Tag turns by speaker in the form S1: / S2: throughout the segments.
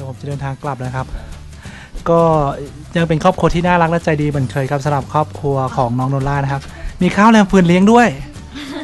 S1: ดี๋ยวผมจะเดินทางกลับนะครับ ก็ยังเป็นครอบครัวที่น่ารักและใจดีเหมือนเคยครับสำหรับครอบครัวของน้องโนล่านะครับ มีข้าวแรมฟืนเลี้ยงด้วย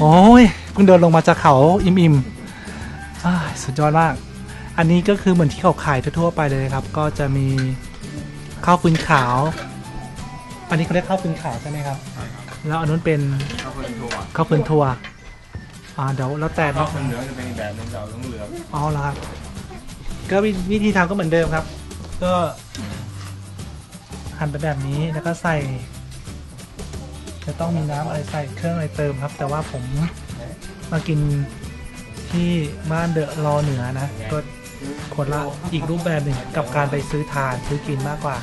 S1: โอ้ยเพิ่งเดินลงมาจากเขาอิ่มๆอ้ายสุดยอดมาก อันนี้ก็คือเหมือนที่เขาขายทั่วๆไปเลยครับ ก็จะมีข้าวฟืนขาว อันนี้เขาเรียกข้าวฟืนขาวใช่ไหมครับแล้วอันนู้นเป็น
S2: ข้าวเป็นถั่ว
S1: ข้าวฟืนถั่วอ่าเดี๋ยวแล้วแต่
S2: ข้าว
S1: เนาะ
S2: เป็นเหลืองจะเป็นอีกแบบหนึงเราต้องเหลือง
S1: อ๋อแล้วครับ ก็วิวธีทำก็เหมือนเดิมครับ ก็หั่นไปแบบนี้แล้วก็ใส่ จะต้องมีน้ำอะไรใส่เครื่องอะไรเติมครับ แต่ว่าผมมากินที่บ้านเดอะรอเหนือนะก็คนละอีกรูปแบบหนึ่งกับการไปซื้อทานซื้อกินมากกว่า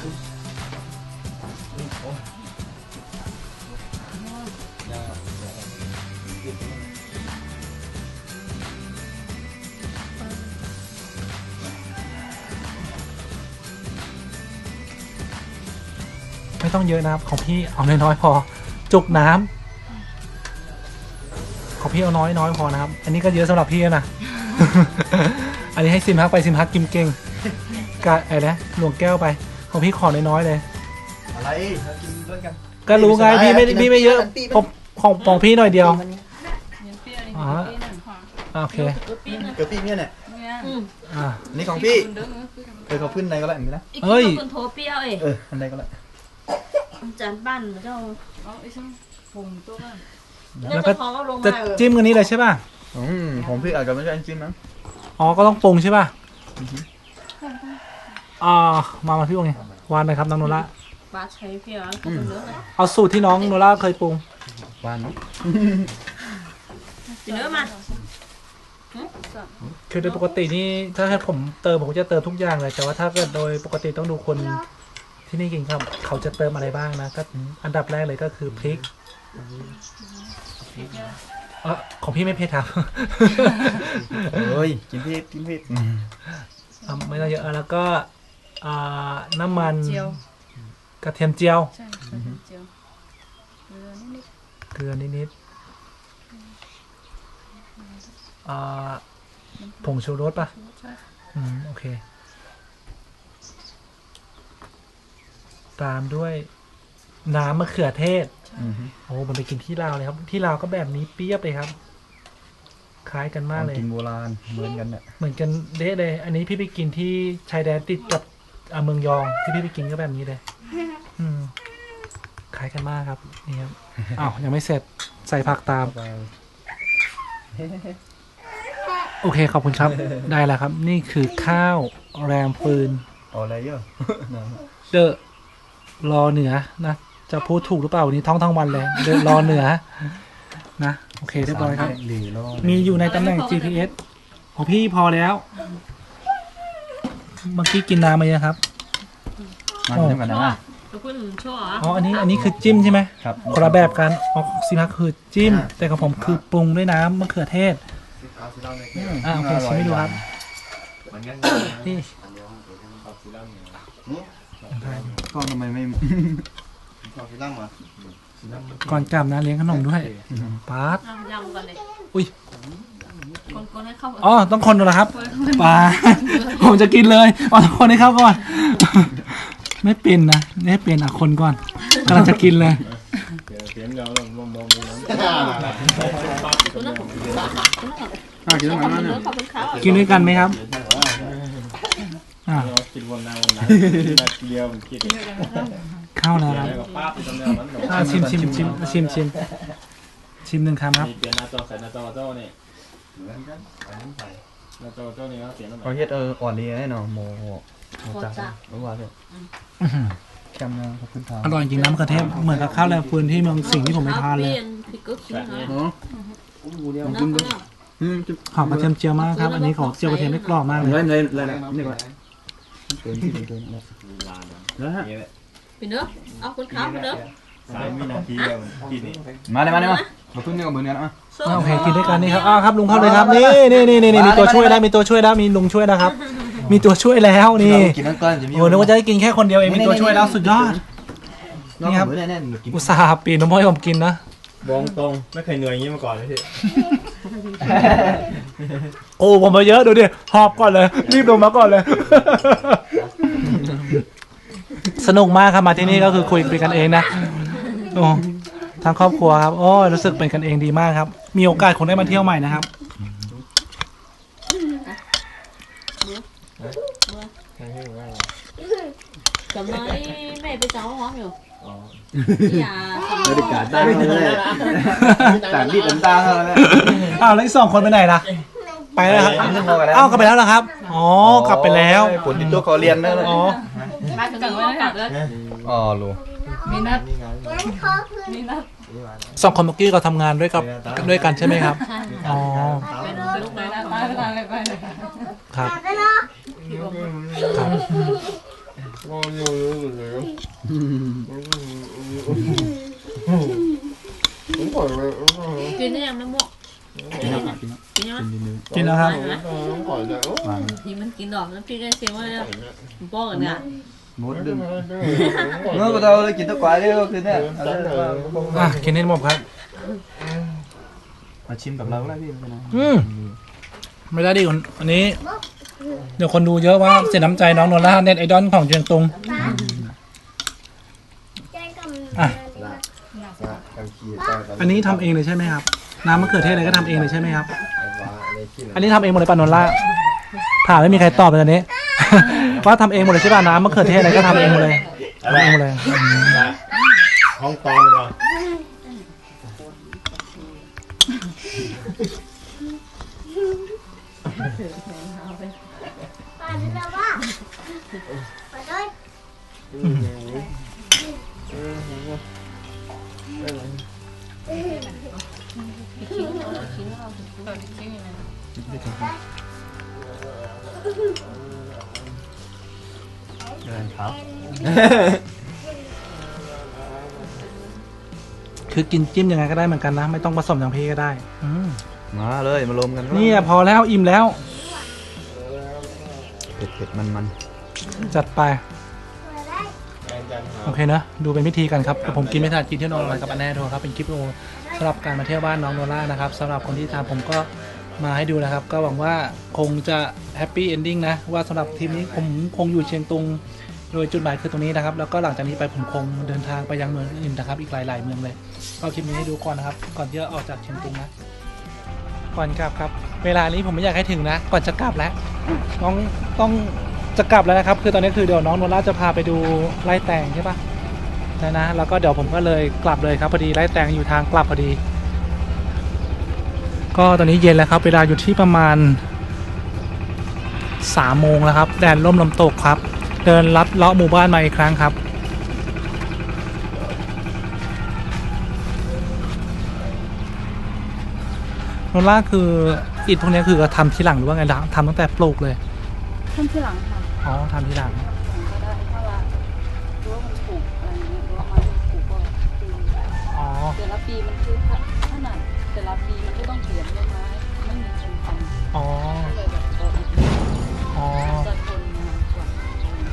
S1: ไม่ต้องเยอะนะครับ ของพี่เอาน้อยๆพอ จุกน้ำของพี่เอาน้อยน้อยๆพอนะครับ อันนี้ก็เยอะสำหรับพี่แล้วนะ อันนี้ให้ซิมฮักไปซิมฮักกิมเก่งกะไอ้นะหลวงแก้วไป ของพี่ขอน้อยๆเลย
S3: อะไรเรากินด้วยกัน
S1: ก็รู้ไงพี่ไม่พี่ไม่เยอะผมของของพี่หน่อยเดียวอ๋ออะโอเค
S3: เกลือปีเนี่ยเนี่ย
S1: อ่า
S3: อันนี้ของพี่เออเขาขึ้นในก็ได้เห็นไหมนะ
S1: เอ้ย
S4: คนโทรเปรี้ยวเอ้ย
S3: เอออันใดก็ได้
S4: จานบ้านเจ้า
S1: แล้วก็
S4: เจ้าของเอาลง
S1: จะ
S4: มาเออ
S1: จิ้มกันนี้เลยใช่ป่ะ
S3: อืมของพี่อาจจะไม่ใช่จิ้มมั้ง
S1: อ๋อก็ต้องปรุงใช่ป่ะอ่ามามาพี่วงไงวานไปครับน้องโนล่า
S4: ปลาใช้เปรี้ยวก็เป็นเนื้อเลย
S1: เอาสูตรที่น้องโนล่าเคยปรุง
S3: หวานเนาะ
S4: เป็นเนื้อมัน
S1: คือโดยปกตินี่ถ้าให้ผมเติมผมก็จะเติมทุกอย่างเลย แต่ว่าถ้าเกิดโดยปกติต้องดูคน ที่นี่กินครับเขาจะเติมอะไรบ้างนะก็อันดับแรกเลยก็คือพริกเออของพี่ไม่เผ็ดครับ
S3: เอ้ยกินพี่กินพี่อืม
S1: อะไม่ต้องเยอะแล้วก็อ่าน้ำมัน
S4: เจียว
S1: กระเทียมเจียว
S4: ใช่เจียวเนื้อนิด
S1: เกลือนิดๆอ่าผงชูรสป่ะ
S4: ๆใช่
S1: อืมโอเค ตามด้วยน้ำมะเขือเทศ
S3: อืม
S1: โอ้มันไปกินที่ลาวเลยครับ ที่ลาวก็แบบนี้เปรียบเลยครับ คล้ายกัน
S3: ข
S1: มา
S3: อกง
S1: เลย
S3: กินโบราณเหมือนกันเนี่ย
S1: เหมือนกันเด้เลย อันนี้พี่ไปกินที่ชายแดนติดกับอ่าเมืองยอง ที่พี่ไปกินก็แบบนี้เลย อืมคล้ายกันมากครับ นี่ครับ อ้าวยังไม่เสร็จใส่ผักตาม
S3: ไป
S1: โอเคขอบคุณครับ ได้แล้วครับ นี่คือข้าวแรมฟืน
S3: เอาอะไรเยอะ
S1: เดอะ รอเหนือนะ จะพูดถูกหรือเปล่าวันนี้ท่องทั้งวันเลยเดอะรอเหนือ นะ โอเคเรียบร้อยครับ
S3: หลีรอ
S1: มีอยู่ในตำแหน่ง GPS ของพี่พอแล้วเมื่อกี้กินน้ำมายังครับ
S3: มาเดี๋ยวกัน
S4: ชั่ว
S3: นะ
S4: แล้วคุณชั่ว
S1: อ๋อ อันนี้ อันนี้คือจิ้มใช่ไหม
S3: ครับ
S1: คนละแบบกันอ๋อซิมักคือจิ้มแต่ของผมคือปรุงด้วยน้ำมะเขือเทศ อ่าโอเคชิมให้ดูครับ
S2: มั นงั้น
S1: นี่
S2: เอาสีดำเนี่ย
S3: ก็ทำไมไม่
S1: ก่อนกลับนะเลี้ยงขนมด้วยปาร์ต
S4: เอายำก่อนเลย
S1: อุ้ย
S4: คนๆให้เข้า
S1: อ๋อต้องคนดูเหรอครับปลาผมจะกินเลยอ๋อต้องคนให้เข้าก่อน ไม่เป็นนะไม่เป็นอะคนก่อนกำลังจะกินเลย
S2: เดี๋ยวเสียงเราลงลงลงลง
S4: คุณน่ะคุณน่ะ
S3: อะกินแล้วมัน
S4: เนื้
S3: เนี่
S4: อยขอบคุณเขาอะ
S1: กินด้วยกันไหมครับ อ่า
S2: เรากินวันนาวันนั้นนาทีเดียวมันกิน
S1: เข้าแล้วครับ
S2: แล้วก็ป้าไปตำแหน่งมัน
S1: อ่าชิมชิมชิมชิมชิมชิมหนึ่งคำครับ
S2: มีเปลี่ยนหน้าจอใส่หน้าจอเจ้านี่หน้าจอเจ้านี่ก็เสียงนั่นแห
S3: เขา
S2: ละ
S3: เฮ็ดเอออ่อนดีแน่นอนโมโห
S4: โคตรจ้ะ
S3: รู้ว่าเนี่ย
S1: อื้อหือ
S3: แคมนะขอบคุณครับ
S1: อร่อยจริงน้ำมะเขือเทศเหมือนกับข้าวแรมฟืนที่เมืองสิงห์ที่ผมไปทานเลย
S4: พริกก็ขิงนะ
S3: เนาะ
S4: น้ำก็เนี่ย
S3: อืม
S1: หอมกระเทียมเจียวมากครับ อันนี้ของเจียวกระเทียมไม่กรอบมากเลย
S3: เลยเลยเลยนะนี่ก่อน เกินที่เกินแล้ว
S2: ลาน
S3: แล้วฮะ
S2: นี่
S4: เป็นเนื้อเอาคุณเขาเป็นเนื้อ
S2: สามวินาทีเดียวมันกินนี่
S3: มาเลยมาเลยมามาตุ้นนี่กับมือเนี่ยนะ
S4: ม
S1: อ่าโอเคกินด้วยกันนี่ครับอ้าวครับลุงเข้าเลยครับนี่นี่นี่นี่มีตัวช่วยแล้มีตัวช่วยแล้วมีลุงช่วยนะครับ มีตัวช่วยแล้วนี่
S3: กินนั่นก่อนจะมี
S1: โอ้นึกว่าจะได้กินแค่คนเดียวเองมีตัวช่วยแล้วสุดยอดนี่ครับอุตส่าห์ปีนน้ำม้อยผมกินนะ
S2: บองตรงไม่เคยเหนื่อยอย่างนี้มาก่อนเลยพี่
S1: โอ้ผมมาเยอะดูดิหอบก่อนเลย รีบลงมาก่อนเลย สนุกมากครับมาที่นี่ก็คือคุยเป็นกันเองนะโอ้ทางครอบครัวครับโอ้ยรู้สึกเป็นกันเองดีมากครับ มีโอกาสคงได้มาเที่ยวใหม่นะครับ
S4: จำได้แม่ไปเจ้าห้องอยู่อย่า
S3: บรรยากาศตั้งเลยต่างที่ต่างตาเขาเนี่ย
S1: อ้าวแล้วอีกสองคนไปไหนล่ะ ไปแล้วครับ
S3: ขึ้นมากันแล้ว
S1: อ้าวกลับไปแล้วเหรอครับ อ๋อกลับไปแล้ว
S3: ผลที่ตัวเขาเรียนนั่นเลย
S1: อ๋อ
S4: มาถึงไม่ได้กลับเลย
S3: อ๋อรู้
S4: มีนัด
S5: นี่ไง
S1: สองคนเมื่อกี้เราทำงานด้วยกับด้วยกันใช่ไหมครับ อ๋อ
S4: เป็นลูกเลยนะ
S5: ตายไปตายไปเลย
S1: ครับ ครับ
S4: กินได้ยังแม่หมกกินยังกินยัง
S1: กินแล้วครับ
S4: ที่มันกินดอกน้ำพริกได้เสียงว่าป้องกันเนี่ย
S3: หมดดึงเมื่อก็เราเลยกินตะกวายเลยก็คือเนี่ย
S1: อะกินให้หมดครับ
S3: มาชิมกับเราแล้วพี่ไม่เป็นไร
S1: อืมไม่ได้ดิคนอันนี้ เดี๋ยวคนดูเยอะว่าเสียน้ำใจน้องโนล่าเน็ตไอดอลของเชียงตุงอะ อันนี้ทำเองเลยใช่ไหมครับ น้ำมะเขือเทศอะไรก็ทำเองเลยใช่ไหมครับ อันนี้ทำเองหมดเลยป่ะนนล่าถามไม่มีใครตอบเลยตอนนี้ ว่าทำเองหมดเลยใช่ป่ะน้ำมะเขือเทศอะไรก็ทำเองหมดเลยทำเองหมดเลยอืม
S2: ห้องตอนเหรอ
S3: เดินครับ
S1: คือกินจิ้มยังไงก็ได้เหมือนกันนะ ไม่ต้องผสมอย่างพี่ก็ได้อืม
S3: มาเลยมารวมกัน
S1: นี่พอแล้วอิ่มแล้ว
S3: เผ็ดเผ็ดมันมัน
S1: จัดไป โอเคนะดูเป็นพิธีกันครับแต่ผมกินไม่ทันกินที่นอนอะไรกับอันแน่โทครับเป็นคลิปวิดีโอสำหรับการมาเที่ยวบ้านน้องโนล่านะครับสำหรับคนที่ตามผมก็มาให้ดูนะครับ ก็หวังว่าคงจะแฮปปี้เอนดิ้งนะว่าสำหรับทีมนี้ผมคงอยู่เชียงตุงโดยจุดหมายคือตรงนี้นะครับ แล้วก็หลังจากนี้ไปผมคงเดินทางไปยังเมืองอื่นนะครับ อีกหลาย ๆ เมืองเลย ก็เอาคลิปนี้ให้ดูก่อนนะครับ ก่อนที่จะออกจากเชียงตุงนะก่อนกลับครับ เวลานี้ผมไม่อยากให้ถึงนะ ก่อนจะกลับแล้วน้องต้อง จะกลับแล้วนะครับ คือตอนนี้คือเดี๋ยวน้องโนล่าจะพาไปดูไร่แตงใช่ปะนะนะ แล้วก็เดี๋ยวผมก็เลยกลับเลยครับพอดีไร่แตงอยู่ทางกลับพอดี ก็ตอนนี้เย็นแล้วครับ เวลาอยู่ที่ประมาณสามโมงแล้วครับแดดร่มลมตกครับ เดินลัดเลาะหมู่บ้านมาอีกครั้งครับโนล่าคืออิฐพวกนี้คือทำทีหลังหรือว่าไงทำตั้งแต่ปลูกเลย
S5: ท่านที่หลังค่ะ
S1: อ๋อทำทีหลัง
S5: ก็ได้ถ้าว่ารู้ว่ามันถูกอะไรอย่างเงี้ยรู้ว่ามันถูกก็ปี
S1: อ๋อ
S5: แต่ละปีมันคือขนาดแต่ละปีมันก็ต้องเปลี่ยนต้นไม้ไม่มีคนทำ
S1: อ๋อ
S5: ก็เลยแบบเอออีก
S1: อ๋อ
S5: จะทนนานกว่า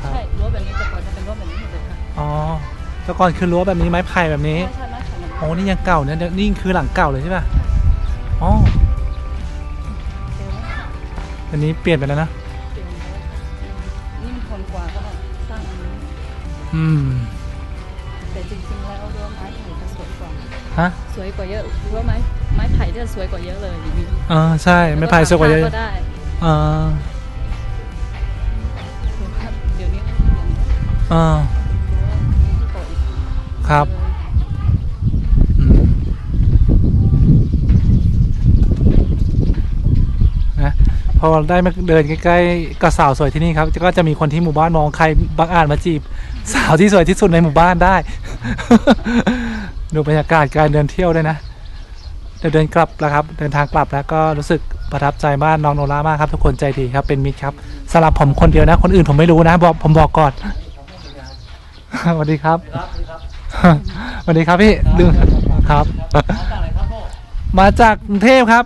S1: ครับ
S5: ใช่รั้วแบบนี้แต่ก่อนจะเป็นรั้วแบบนี้หมดเลยค่ะ
S1: อ๋อแต่ก่อนคือรั้วแบบนี้ไม้ไผ่แบบนี้
S5: ใช่ใช่ไหมของมัน
S1: โอ้นี่ยังเก่าเนี่ยนี่คือหลังเก่าเลยใช่ป่ะอ๋ออันนี้เปลี่ยนไปแล้วนะ อืม
S5: แต่จริงๆแล้วรั้วไม้ไผ่จะสวยกว่า
S1: ฮะ
S5: สวยกว่าเยอะรั้วไม้ไม้ไผ่จะสวยกว่าเยอะเลยอย่างนี้
S1: เออใช่ ไม้ไผ่สวยกว่าเยอะ
S5: ก็ได้
S1: เออ
S5: เดี๋ยวนี้ไม่เปลี่ยน
S1: เออ
S5: ที่โตอีก
S1: ครับอืมนะพ อได้มาเดินใกล้ๆกับสาวสวยที่นี่ครับ ก็จะมีคนที่หมู่บ้านมองใครบางอาจมาจีบ สาวที่สวยที่สุดในหมู่บ้านได้ ดูบรรยากาศการเดินเที่ยวด้วยนะเดี๋ยวเดินกลับแล้วครับ เดินทางกลับแล้วก็รู้สึกประทับใจบ้านน้องโนล่ามากครับ ทุกคนใจดีครับเป็นมิตรครับสำหรับผมคนเดียวนะ คนอื่นผมไม่รู้นะบอกผมบอกก่อนสวัสดีครับสวัสดีครับพี่ดึงครับ มาจากกรุงเทพครับ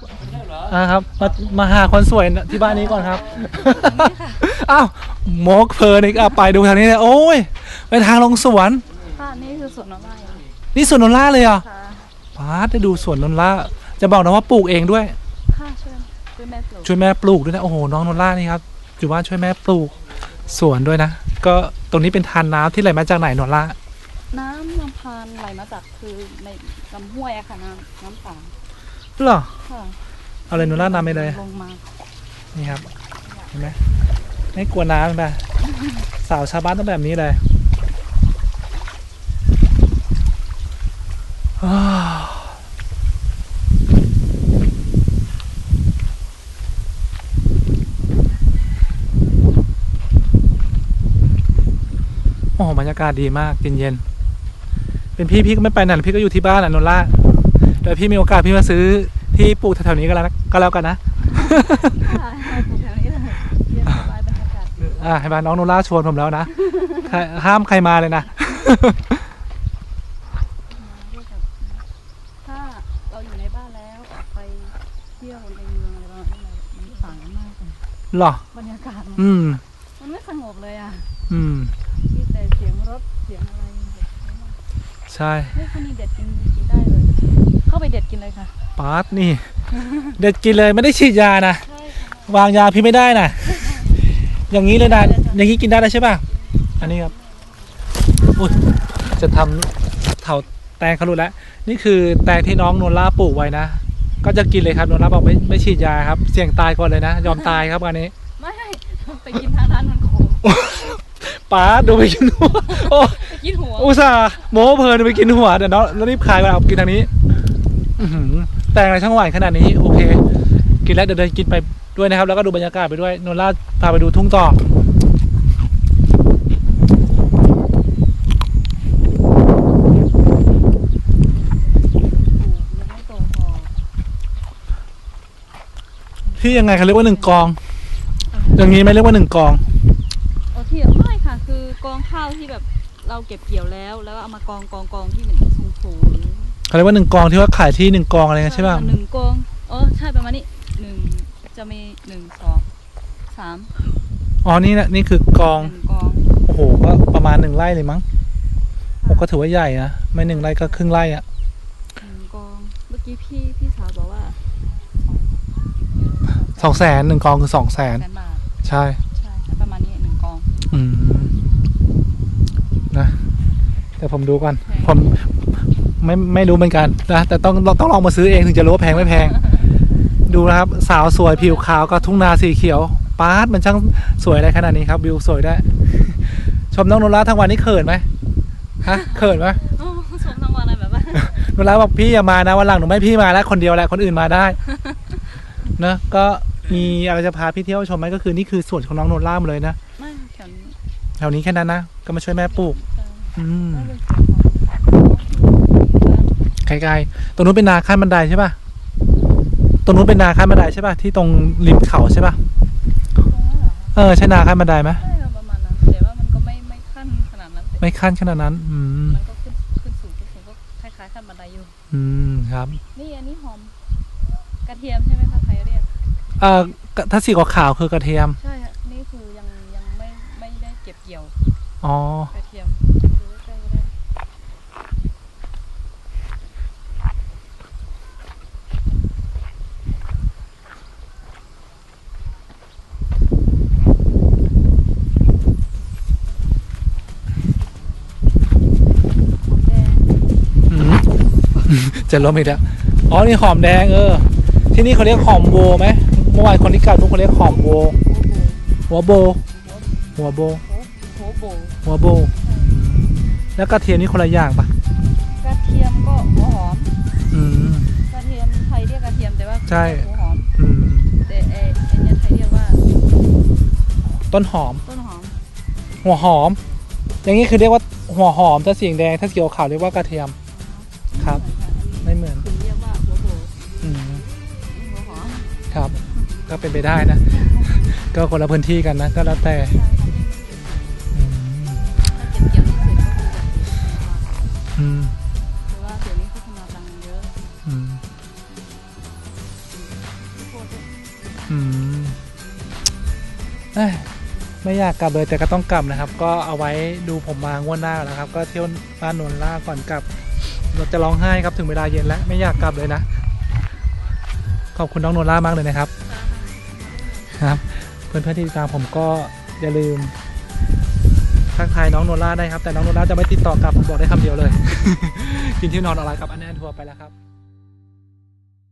S1: อ่าครับมามาหาคนสวยที่บ้านนี้ก่อนครับอ้าวโมกเพลินอีกอะไปดูทางนี้เลยโอ้ยไปทางลงสวน
S5: ค่ะนี่คือสวนน้ำไม้
S1: นี่สวนนนล่าเลยเหรอะ
S5: ค่ะ
S1: พาดได้ดูสวนนนล่าจะบอกนะว่าปลูกเองด้วย
S5: ช่วยแม่ปลูก
S1: ช่วยแม่ปลูกด้วยนะโอ้โหน้องโนล่านี่ครับอยู่บ้านช่วยแม่ปลูกสวนด้วยนะ ก็ตรงนี้เป็นทานน้ำที่ไหลมาจากไหนโนล่า
S5: น้ำลำพานไหลมาจากคือในลำห้วยอะค่ะน้ำน้ำป่า
S1: เหรอ
S5: ค่ะ
S1: เอาเลยโนล่านำไปเลย
S5: ลงมา
S1: นี่ครับ เห็นไหมไม่กลัวน้ำเห็นปะสาวชาวบ้านต้องแบบนี้เลยอ้าวโอ้บรรยากาศดีมากเย็นเย็นๆเป็นพี่พี่ก็ไม่ไปไหนพี่ก็อยู่ที่บ้านอะโนล่าเดี๋ยวพี่มีโอกาสพี่มาซื้อ ที่ปลูกแถวๆนี้ก็แล้วนะก็แล้วกันนะ
S5: ค่ะปลูกแถวนี้เลยเยี่ยมสบายบรรยากาศดี
S1: อ่าให้บ้านน้องโนล่าชวนผมแล้วนะใครห้ามใครมาเลยนะ
S5: ถ้าเราอยู่ในบ้านแล้วออกไปเที่ยวในเมืองอะไรประมาณนี้มันต่างกันมากเลย
S1: หรอ
S5: บรรยากาศมัน
S1: อืม
S5: มันไม่สงบเลยอะ
S1: อืม
S5: มีแต่เสียงรถเสียงอะไรแบบนี้มาก
S1: ใช่
S5: เฮ้ยคนนี้เด็ดกินกินได้เลย เข้าไปเด็ดกินเลยค่ะ
S1: ปาร์ตนี่ เด็ดกินเลยไม่ได้ฉีดยานะ
S5: ใช่ค่ะ
S1: วางยาพี่ไม่ได้นะ อย่างนี้เลยนะ อย่างนี้กินได้แล้วใช่ป่ะ อันนี้ครับ อุ้ย จะทำเถาแตงเขารู้แล้ว นี่คือแตงที่น้องโนล่าปลูกไว้นะ ก็จะกินเลยครับโนล่าบอกไม่ไม่ฉีดยาครับ เสี่ยงตายก่อนเลยนะ ยอมตายครับอันนี้
S5: ไม่ ไปกินทางร้านมันขม
S1: ป้าร์ตดูไปกินหัวโอ้
S5: ไปกินหัว
S1: อุตส่าห์โม้เพลินไปกินหัวเดี๋ยวน้องแล้วรีบขายมาเอากินทางนี้อื้อหือแต่งอะไรช่างหวานขนาดนี้โอเค กินแล้วเดี๋ยวเดินกินไปด้วยนะครับ แล้วก็ดูบรรยากาศไปด้วยโนล่าพาไปดูทุ่งต่อ
S5: ยังไม่โตพอ
S1: ที่ยังไงเขาเรียกว่าหนึ่งกอง อย่างนี้ไม่เรียกว่าหนึ่งกอง
S5: โอ้ที่ไม่ค่ะ คือกองข้าวที่แบบ เราเก็บเกี่ยวแล้ว แล้วก็เอามากองกองกองที่เหมือนสูงสูง
S1: เขาเรียกว่าหนึ่งกองที่ว่าขายที่หนึ่งกองอะไรเงี้ยใช่ป่ะ
S5: หนึ่งกองเออใช่ประมาณนี้หนึ่งจะมีหนึ่งสองสาม
S1: อ๋อนี่นะนี่คือกอง
S5: หนึ่งกอง
S1: โอ้โหก็ประมาณหนึ่งไร่เลยมั้งโอ้ก็ถือว่าใหญ่นะไม่หนึ่งไร่ก็ครึ่งไร่อะ
S5: หนึ่งกองเมื่อกี้พี่พี่สาวบอกว่า
S1: สองแสนหนึ่งกองคือสองแสน
S5: แสนบาท
S1: ใช่
S5: ใช่ใช่ประมาณนี้หนึ่งกอง
S1: อืมนะ แต่ผมดูก่อน
S5: แพง
S1: ผมไม่ไม่รู้เหมือนกันนะแต่ต้องต้องลองมาซื้อเองถึงจะรู้ว่าแพงไม่แพง ดูนะครับ สาวสวยผิวขาวกับทุ่งนาสีเขียวป๊าดมันช่างสวยอะไรขนาดนี้ครับวิวสวยได้ ชมน้องโนราทั้งวันนี้เขินไหมฮะเขินไหม
S5: โอ้ชมทั้งวันอะไรแบบว่า
S1: โนราบอกพี่อย่ามานะวันหลังหนูไม่พี่มาแล้วคนเดียวแหละคนอื่นมาได้เนอะก็มีอะไรจะพาพี่เที่ยวชมไหมก็คือนี่คือส่วนของน้องโนราหมดเลยนะ
S5: ไม่แถวนี้
S1: แถวนี้แค่นั้นนะ ก็มาช่วยแม่ปลูก
S5: ใช่
S1: อืม
S5: ไม่เป็นเสียงของ
S1: ไกลๆตรงนู้นเป็นนาขั้นบันไดใช่ป่ะตรงนู้นเป็นนาขั้นบันไดใช่ป่ะที่ตรงริมเขาใช่ป่ะ
S5: ตรงนั้นเหรอ
S1: เออใช่นาขั้นบันไดไหม
S5: ใช่ประมาณนั้นแต่ว่ามันก็ไม่ไม่ขั้นขนาดนั้นแต่
S1: ไม่ขั้นขนาดนั้น อืม
S5: มันก็ขึ้นขึ้นสูงขึ้นสูงก็คล้ายๆขั้นบันไดอยู่
S1: อืมครับ
S5: นี่อันนี้หอมกระเทียมใช่ไหมคะไทยเรียก
S1: เอ่อถ้าสีขาวๆคือกระเทียม
S5: ใช่ค่ะนี่คือยังยังไม่ไม่ได้เก็บเกี่ยว
S1: อ๋อ
S5: กระเทียมดูใกล้ๆก็ได้ หอมแดง
S1: อืม จะล้มอีกแล้วอ๋อนี่หอมแดงเออ ที่นี่เขาเรียกหอมโบไหมเมื่อวานคนที่กลับทุกคนเรียกหอมโบหัวโบ หัวโบ
S5: โหโบ
S1: หัวโบ แล้วกระเทียมนี่คนละอย่างปะ
S5: กระเทียมก็หัวหอม
S1: อืม
S5: กระเทียมไทยเรียกกระเทียมแต่ว่า
S1: ใช่
S5: หัวหอม
S1: อืม
S5: แต่เอไอเนี้ยไทยเรียกว่า
S1: ต้นหอม
S5: ต้นหอม
S1: หัวหอม อย่างนี้คือเรียกว่าหัวหอมถ้าสีแดงถ้าเขียวขาวเรียกว่ากระเทียมครับ เป็นไปได้นะ ก็คนละพื้นที่กันนะ ก็แล้วแต่
S5: ใช่ค่ะ
S1: อืม
S5: ถ้าเก็บเกี่ยวที่เสร็จก็คือจะ
S1: อืม
S5: แต่ว่าเดี๋ยวนี้พัฒนาตังเยอะ
S1: อืม
S5: โคตร
S1: อืมเอ้ยไม่อยากกลับเลยแต่ก็ต้องกลับนะครับ ก็เอาไว้ดูผมมางวดหน้าแล้วครับ ก็เที่ยวบ้านนนล่าก่อนกลับเราจะร้องไห้ครับถึงเวลาเย็นแล้ว ไม่อยากกลับเลยนะ ขอบคุณน้องนนล่ามากเลยนะครับ
S5: ค่ะ
S1: นะ ครับ เพื่อนๆที่ติดตามผมก็อย่าลืมทักทายน้องโนล่าได้ครับ แต่น้องโนล่าจะไม่ติดต่อกลับผมบอกได้คำเดียวเลย กินที่นอนออนไลน์กับอันแอนทัวร์ไปแล้วครับ